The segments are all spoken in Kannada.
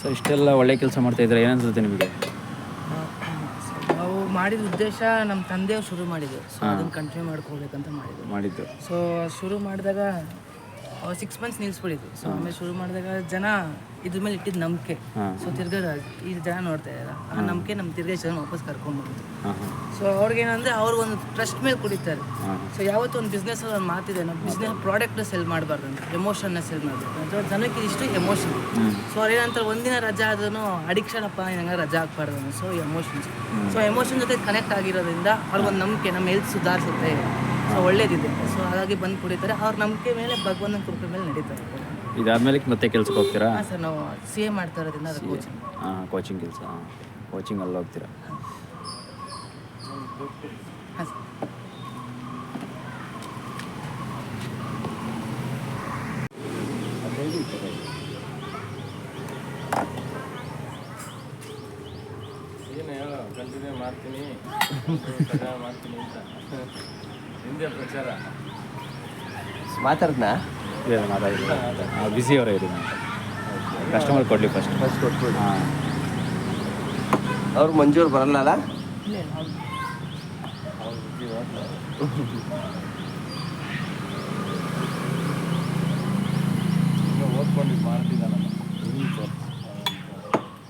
ಸೊ ಇಷ್ಟೆಲ್ಲ ಒಳ್ಳೆ ಕೆಲಸ ಮಾಡ್ತಾ ಇದ್ರೆ ಏನನ್ಸುತ್ತೆ ನಿಮಗೆ? ನಾವು ಮಾಡಿದ ಉದ್ದೇಶ ನಮ್ಮ ತಂದೆಯವ್ರು ಶುರು ಮಾಡಿದ್ರು. ಸೊ ಅದನ್ನ ಕಂಟಿನ್ಯೂ ಮಾಡ್ಕೋಬೇಕಂತ ಮಾಡಿದ್ರು ಮಾಡಿದ್ದು. ಸೊ ಶುರು ಮಾಡಿದಾಗ ಸಿಕ್ಸ್ ಮಂತ್ಸ್ ನಿಲ್ಸ್ಬಿಡಿದ್ರು ಸೊ ಆಮೇಲೆ ಶುರು ಮಾಡಿದಾಗ ಜನ ಇದ್ರ ಮೇಲೆ ಇಟ್ಟಿದ್ದ ನಂಬಿಕೆ. ಸೊ ತಿರ್ಗಾ ಈ ಜನ ನೋಡ್ತಾ ಇದ್ದಾರೆ ಆ ನಂಬಿಕೆ ನಮ್ಮ ತಿರ್ಗಾ ಜನ ವಾಪಸ್ ಹಾಂ ಸೊ ಅವ್ರಿಗೇನಂದ್ರೆ ಒಂದು ಟ್ರಸ್ಟ್ ಮೇಲೆ ಕುಡಿತಾರೆ. ಸೊ ಯಾವತ್ತೂ ಒಂದು ಬಿಸ್ನೆಸ್ ಒಂದು ಮಾತಿದೆ ನಾವು ಬಿಸ್ನೆಸ್ ಪ್ರಾಡಕ್ಟ್ ಸೆಲ್ ಮಾಡಬಾರ್ದು ಅಂತ ಎಮೋಷನ್ನ ಸೆಲ್ ಮಾಡಬೇಕು ಅಂತ ಜನಕ್ಕೆ ಇಷ್ಟು ಎಮೋಷನ್ ಸೊ ಅವ್ರೇನಂತಾರೆ ಒಂದಿನ ರಜಾ ಆದ್ರೂ ಅಡಿಕ್ಷನ್ ಅಪ್ಪ ಏನಂಗ ರಜಾ ಹಾಕ್ಬಾರ್ದು ಸೊ ಎಮೋಷನ್ಸ್ ಸೊ ಎಮೋಷನ್ ಜೊತೆ ಕನೆಕ್ಟ್ ಆಗಿರೋದ್ರಿಂದ ಅವ್ರಿಗೊಂದು ನಂಬಿಕೆ ನಮ್ಮ ಹೆಲ್ತ್ ಸುಧಾರಿಸುತ್ತೆ. ಸೊ ಒಳ್ಳೇದಿದೆ. ಸೊ ಹಾಗಾಗಿ ಬಂದು ಕುಡಿತಾರೆ ಅವ್ರ ನಂಬಿಕೆ ಮೇಲೆ ಭಗವಂತನ ಕೃಪೆ ಮೇಲೆ ನಡೀತಾರೆ. ಇದಾದ್ಮೇಲೆ ಮತ್ತೆ ಕೆಲ್ಸಕ್ಕೆ ಹೋಗ್ತೀರಾ? ಹಾಂ ಸರ್ ನಾವು ಸಿ ಎ ಮಾಡ್ತಾ ಇರೋದ್ರಿಂದ ಅದು ಕೋಚಿಂಗ್ ಹಾಂ ಕೋಚಿಂಗ್ ಕೆಲಸ. ಹಾಂ ಕೋಚಿಂಗ್ ಅಲ್ಲಿ ಹೋಗ್ತೀರಾ? ಹಾಂ ಸರ್. ಏನು ಹೇಳು ಕಂಟಿನ್ಯೂ ಮಾಡ್ತೀನಿ ಮಾಡ್ತೀನಿ ಅಂತ ಹಿಂದೆ ಪ್ರಚಾರ ಮಾತಾಡ್ದಾ ಇಲ್ಲ ಮಾತಾಡಿಲ್ಲ. ಬಿಸಿ ಅವರೇ ಇರಿ ಕಸ್ಟಮರ್ ಕೊಡ್ಲಿ ಫಸ್ಟ್ ಫಸ್ಟ್ ಕೊಟ್ಟು ಹಾಂ. ಅವ್ರು ಮಂಜೂರು ಬರಲ್ಲ ಅಲ್ಲ ಇಲ್ಲ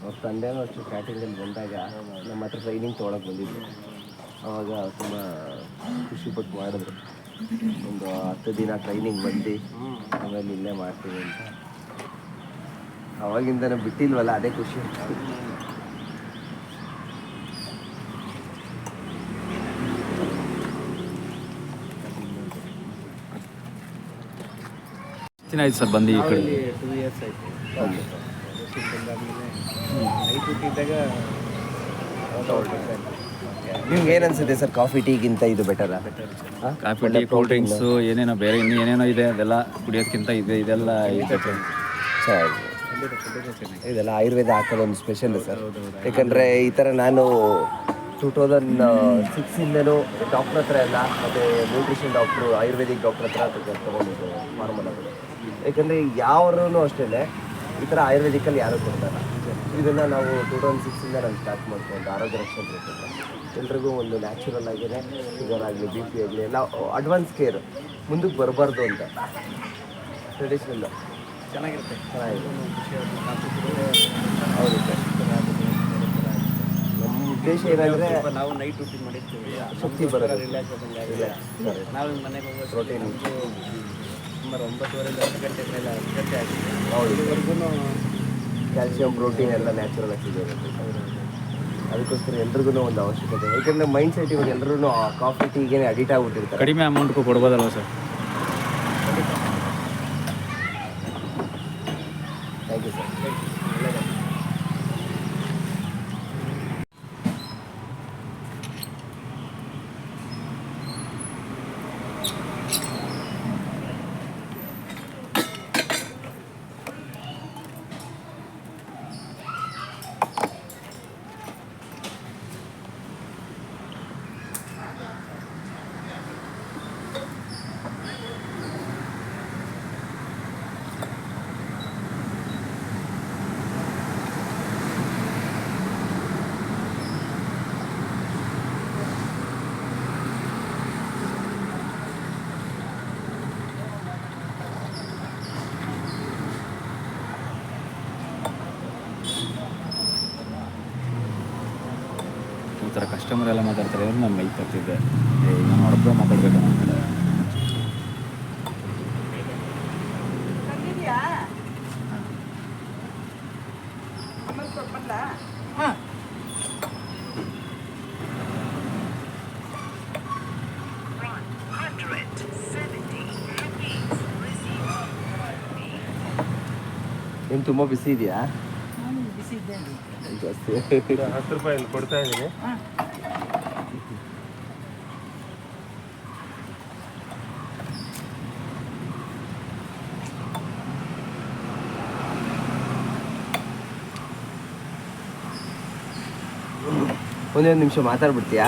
ಅವ್ರು ತಂದೆನೂ ಅಷ್ಟು ಸ್ಟಾರ್ಟಿಂಗಲ್ಲಿ ಬಂದಾಗ ನಮ್ಮ ಹತ್ರ ಟ್ರೈನಿಂಗ್ ತೊಗೊಳಕ್ಕೆ ಬಂದಿದ್ರು. ಅವಾಗ ತುಂಬ ಖುಷಿಪಟ್ಟು ಮಾಡಿದ್ರು. ಒಂದು ಹತ್ತು ದಿನ ಟ್ರೈನಿಂಗ್ ಬಂದು ಆಮೇಲೆ ಇಲ್ಲೇ ಮಾಡ್ತೀವಿ ಅಂತ. ಅವಾಗಿಂದನೇ ಬಿಟ್ಟಿಲ್ವಲ್ಲ ಅದೇ ಖುಷಿ. ಆಯ್ತು ಸರ್ ಬಂದು ಈ ಕಡೆ. ಟೂ ಇಯರ್ಸ್ ಆಯಿತು. ಬಂದಾದ್ಮೇಲೆ ಐದು ಹುಟ್ಟಿದ್ದಾಗ ನಿಮ್ಗೆ ಏನು ಅನ್ಸುತ್ತೆ ಸರ್ ಕಾಫಿ ಟೀಗಿಂತ ಇದು better coffee tea cool drinks ಏನೇನೋ ಬೇರೆ ಇನ್ನು ಏನೇನೋ ಇದೆ ಅದೆಲ್ಲ ಕುಡಿಯೋದಕ್ಕಿಂತ ಇದೆ ಇದೆಲ್ಲ ಇದೆ. ಸರ್. ಇದೆಲ್ಲ ಆಯುರ್ವೇದ ಹಾಕೋದು ಒಂದು ಸ್ಪೆಷಲ್ ಸರ್. ಯಾಕಂದರೆ ಈ ಥರ ನಾನು ಟೂ ತೌಸಂಡ್ ಸಿಕ್ಸಿಂದನೂ ಡಾಕ್ಟ್ರ್ ಹತ್ರ ಎಲ್ಲ ಮತ್ತು ನ್ಯೂಟ್ರಿಷನ್ ಡಾಕ್ಟ್ರು ಆಯುರ್ವೇದಿಕ್ ಡಾಕ್ಟ್ರ್ ಹತ್ರ ತೊಗೊಂಡಿದ್ದು ಫಾರ್ಮಲ್ ಯಾಕಂದರೆ ಯಾರೂ ಅಷ್ಟೇ ಈ ಥರ ಆಯುರ್ವೇದಿಕಲ್ಲಿ ಯಾರೂ ಕೊಡ್ತಾರ ಇದನ್ನು ನಾವು ಟೂ ತೌಸಂಡ್ ಸಿಕ್ಸಿಂದ ನಾನು ಸ್ಟಾರ್ಟ್ ಮಾಡ್ಕೊಂಡು ಆರೋಗ್ಯ ರಕ್ಷಣೆ ಎಲ್ಲರಿಗೂ ಎಲ್ರಿಗೂ ಒಂದು ನ್ಯಾಚುರಲ್ ಆಗಿದೆ. ಶುಗರ್ ಆಗಲಿ ಬಿ ಪಿ ಆಗಲಿ ಎಲ್ಲ ಅಡ್ವಾನ್ಸ್ ಕೇರ್ ಮುಂದಕ್ಕೆ ಬರಬಾರ್ದು ಅಂತ. ಟ್ರೆಡಿಷ್ನಲ್ ಚೆನ್ನಾಗಿರುತ್ತೆ. ಚೆನ್ನಾಗಿದೆ. ಹೌದು ಸರ್ ನಮ್ಮ ಉದ್ದೇಶ ಏನಂದರೆ ನಾವು ನೈಟ್ ಡ್ಯೂಟಿ ಮಾಡಿರ್ತೀವಿ. ಶಕ್ತಿ ಬರೋದು. ರಿಲ್ಯಾಕ್ಸ್ ಆದಂಗೆ ನಾವು ಮನೆಗೆ ಹೋಗೋ ಪ್ರೋಟೀನ್ ಸುಮಾರು ಒಂಬತ್ತುವರೆಯಿಂದ ಹತ್ತು ಗಂಟೆ ಮೇಲೆ ಹತ್ತು ಗಂಟೆ ಆಗಿದೆ. ಹೌದು. ಇದುವರೆಗೂ ಕ್ಯಾಲ್ಸಿಯಂ, ಪ್ರೋಟೀನ್ ಎಲ್ಲ ನ್ಯಾಚುರಲ್ ಆಗಿ ಅದಕ್ಕೋಸ್ಕರ ಎಲ್ರಿಗೂ ಒಂದು ಅವಶ್ಯಕತೆ. ಯಾಕಂದರೆ ಮೈಂಡ್ ಸೆಟ್ ಇವಾಗ ಎಲ್ಲರೂ ಕಾಫಿ ಟೀಗೆ ಅಡಿಟ್ ಆಗ್ಬಿಟ್ಟಿರ್ತಾರೆ. ಕಡಿಮೆ ಅಮೌಂಟ್ಗೂ ಕೊಡ್ಬೋದಲ್ವ ಸರ್? ಈ ಥರ ಕಸ್ಟಮರ್ ಎಲ್ಲ ಮಾತಾಡ್ತಾರೆ ಅಂದ್ರೆ ನಾನು ಮೈಕ್ ತರ್ತಿದ್ದೆ. ಏ ನಾನು ಹೊರಗೆ ಮಾತಾಡ್ಬೇಕು ಹಾಂ. ಏನು ತುಂಬ ಬಿಸಿ ಇದೆಯಾ? ನಾನು ಬಿಸಿ ಇದೆ ಜಾಸ್ತಿ. ಹತ್ತು ರೂಪಾಯಿ ಕೊಡ್ತಾ ಇದ್ದೀನಿ. ಹಾಂ ಒಂದೇ ಒಂದು ನಿಮಿಷ ಮಾತಾಡ್ಬಿಡ್ತೀಯಾ?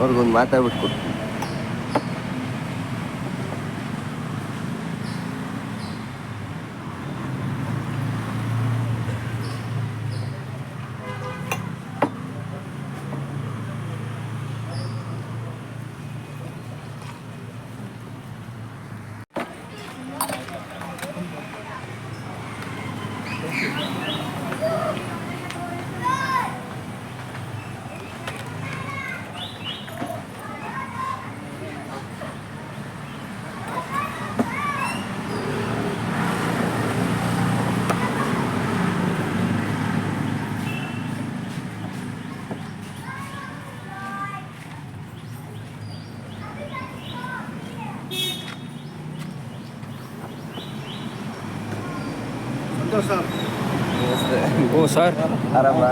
ಅವ್ರಿಗೊಂದು ಮಾತಾಡ್ಬಿಟ್ಟು ಓ ಸರ್. ಆರಾಮ.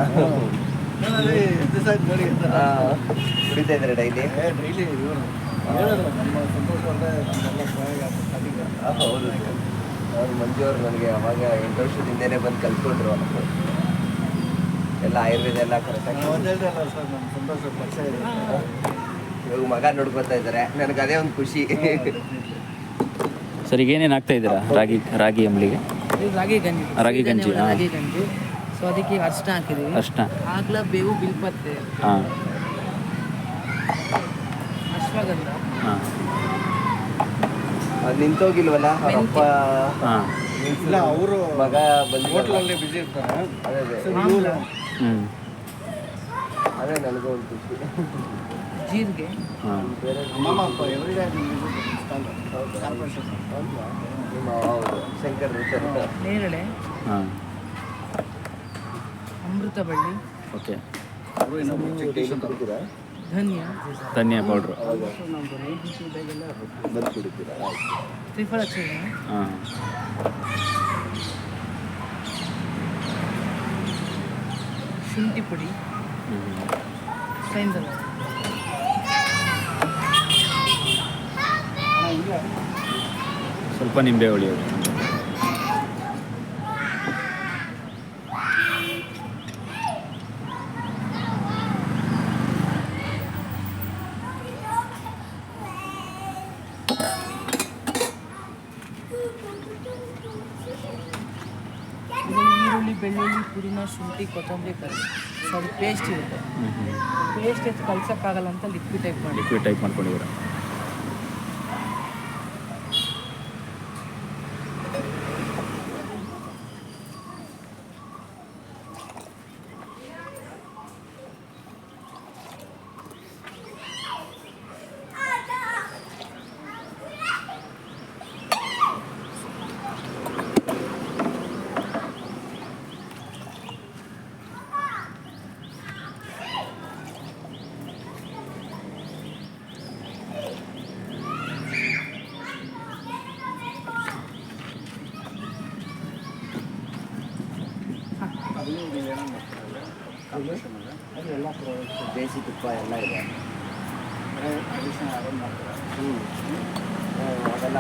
ಕುಡಿತಾ ಇದ್ದಾರೆ ಡೈಲಿ? ಹೌದು ಅವ್ರು ಮಂಜು ಅವ್ರು ನನಗೆ ಅವಾಗ ಎಂಟು ವರ್ಷದಿಂದನೇ ಬಂದು ಕಲ್ತ್ಕೊಂಡ್ರು ಎಲ್ಲ ಆಯುರ್ವೇದ ಎಲ್ಲ ಕರೆಕ್ಟಾಗಿ ಇವಾಗ ಮಗ ನೋಡ್ಕೊತಾ ಇದ್ದಾರೆ. ನನಗೆ ಅದೇ ಒಂದು ಖುಷಿ. ಸರ್ ಈಗ ಏನೇನು ಹಾಕ್ತಾ ಇದ್ದೀರಾ ರಾಗಿ ರಾಗಿ ಅಂಬ್ಲಿಗೆ? ಇದು ರಾಗಿ ಗಂಜಿ. ರಾಗಿ ಗಂಜಿ, ಹಾ. ರಾಗಿ ಗಂಜಿ. ಸೊ ಅದಕ್ಕೆ ಅಷ್ಟ ಅರ್ಶಿನ ಹಾಕಿದ್ದೀವಿ ಅರ್ಶಿನ ಆಗ್ಲ ಬೇವು ಬಿಲ್ಪತ್ತೆ. ಹಾಂ. ಅಶ್ವಗಂಧ. ಹಾಂ. ಅದು ನಿಂತೋಗಿಲ್ವಲ್ಲ? ಅಪ್ಪ ಹಾಂ. ಇಲ್ಲ ಅವರು ಮಗ ಬಂದು ಹೋಟ್ಲಲ್ಲಿ ಬಿಸಿ ಇರ್ತಾರೆ. ಅದೇ ಅದೇ. ಹ್ಞೂ ಅದೇ ನನಗೂ ಒಂದು ಖುಷಿ. ಜೀರಿಗೆ. ಹಾಂ. ಎವ್ರಿಡೇ ನಿಮ್ಮ ಹೌದು ಶಂಕರ್ ಸರ್ ನೇರಳೆ ಹಾಂ. ಅಮೃತ ಬಳ್ಳಿ. ಓಕೆ. ಧನ್ಯ ಧನ್ಯ. ಧನಿಯಾ ಪೌಡ್ರು. ತ್ರಿಫಲ ಚೂರ್ಣ ಹಾಂ. ಶುಂಠಿ ಪುಡಿ. ಹ್ಞೂ ಸ್ವಲ್ಪ ನಿಂಬೆ ಹುಳಿ ಅದು. ಈರುಳ್ಳಿ ಬೆಳ್ಳುಳ್ಳಿ ಶುಂಠಿ ಕೊತ್ತಂಬರಿ ಕರಿ. ಸೊ ಅದು ಪೇಸ್ಟ್ ಇರುತ್ತೆ ಪೇಸ್ಟ್ ಎಷ್ಟು ಕಲ್ಸೋಕ್ಕಾಗಲ್ಲ ಅಂತ ಲಿಕ್ವಿಡ್ ಟೈಪ್ ಮಾಡಿ. ಲಿಕ್ವಿಡ್ ಟೈಪ್ ಮಾಡ್ಕೊಂಡಿದ್ದೀರಾ? ತುಪ್ಪ ಎಲ್ಲ ಇದೆ. ಹ್ಞೂ ಅದೆಲ್ಲ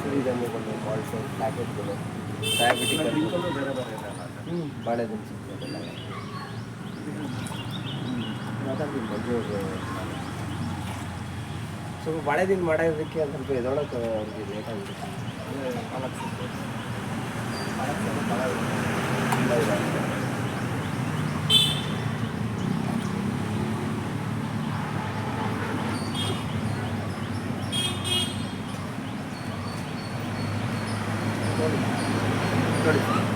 ಸಿರಿಧಾನ್ಯಗಳು ಮಾಲ್ಟು ಪ್ಯಾಕೆಟ್ಗಳು ಡಯಾಬಿಟಿಕ್ ಹ್ಞೂ ಬಾಳೆ ದಿನಸಿ ಅದೆಲ್ಲ ಮಾತಾಡ್ತೀನಿ ಮಂಜು. ಸ್ವಲ್ಪ ಬಾಳೆ ದಿನ ಮಾಡೋದಕ್ಕೆ ಒಂದು ಸ್ವಲ್ಪ ಎದೊಳಕ್ಕೆ ಅವ್ರಿಗೆ ಲೇಟ್ ಆಗಿರುತ್ತೆ 誰